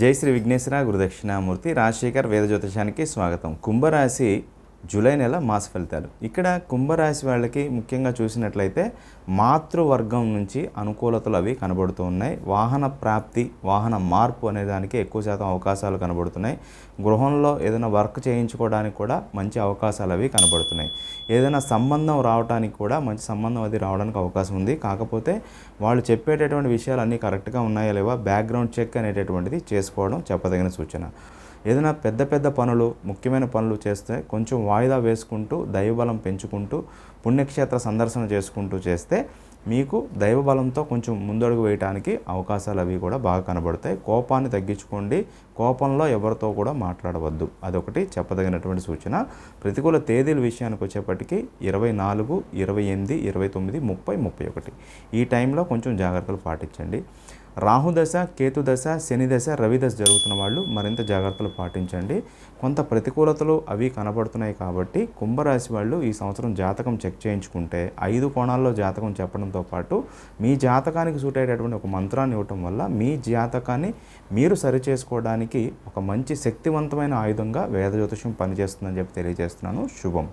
జై శ్రీ విఘ్నేశ్వర గురుదక్షిణామూర్తి రాజశేఖర్ వేద జ్యోతిషానికి స్వాగతం. కుంభరాశి జూలై నెల మాస ఫలితాలు. ఇక్కడ కుంభరాశి వాళ్ళకి ముఖ్యంగా చూసినట్లయితే మాతృవర్గం నుంచి అనుకూలతలు అవి కనబడుతూ ఉన్నాయి. వాహన ప్రాప్తి వాహన మార్పు అనే దానికి ఎక్కువ శాతం అవకాశాలు కనబడుతున్నాయి. గృహంలో ఏదైనా వర్క్ చేయించుకోవడానికి కూడా మంచి అవకాశాలు అవి కనబడుతున్నాయి. ఏదైనా సంబంధం రావడానికి కూడా మంచి సంబంధం అది రావడానికి అవకాశం ఉంది. కాకపోతే వాళ్ళు చెప్పేటటువంటి విషయాలు అన్నీ కరెక్ట్గా ఉన్నాయా లేవా? బ్యాక్గ్రౌండ్ చెక్ అనేటటువంటిది చేసుకోవడం చెప్పదగిన సూచన. ఏదైనా పెద్ద పెద్ద పనులు ముఖ్యమైన పనులు చేస్తే కొంచెం వాయిదా వేసుకుంటూ దైవబలం పెంచుకుంటూ పుణ్యక్షేత్ర సందర్శన చేసుకుంటూ చేస్తే మీకు దైవబలంతో కొంచెం ముందడుగు వేయడానికి అవకాశాలు అవి కూడా బాగా కనబడతాయి. కోపాన్ని తగ్గించుకోండి. కోపంలో ఎవరితో కూడా మాట్లాడవద్దు. అదొకటి. చెప్పదగినటువంటి సూచన. ప్రతికూల తేదీల విషయానికి వచ్చేప్పటికి ఇరవై నాలుగు ఇరవై ఎనిమిది ఇరవై తొమ్మిది ముప్పై ముప్పై ఒకటి. ఈ టైంలో కొంచెం జాగ్రత్తలు పాటించండి. రాహుదశ కేతుదశ శనిదశ రవిదశ జరుగుతున్న వాళ్ళు మరింత జాగ్రత్తలు పాటించండి. కొంత ప్రతికూలతలు అవి కనబడుతున్నాయి కాబట్టి కుంభరాశి వాళ్ళు ఈ సంవత్సరం జాతకం చెక్ చేయించుకుంటే ఐదు కోణాల్లో జాతకం చెప్పడంతో పాటు మీ జాతకానికి సూట్ అయ్యేటటువంటి ఒక మంత్రాన్ని ఇవ్వటం వల్ల మీ జాతకాన్ని మీరు సరిచేసుకోవడానికి ఒక మంచి శక్తివంతమైన ఆయుధంగా వేద జ్యోతిషం పనిచేస్తుందని చెప్పి తెలియజేస్తున్నాను. శుభం.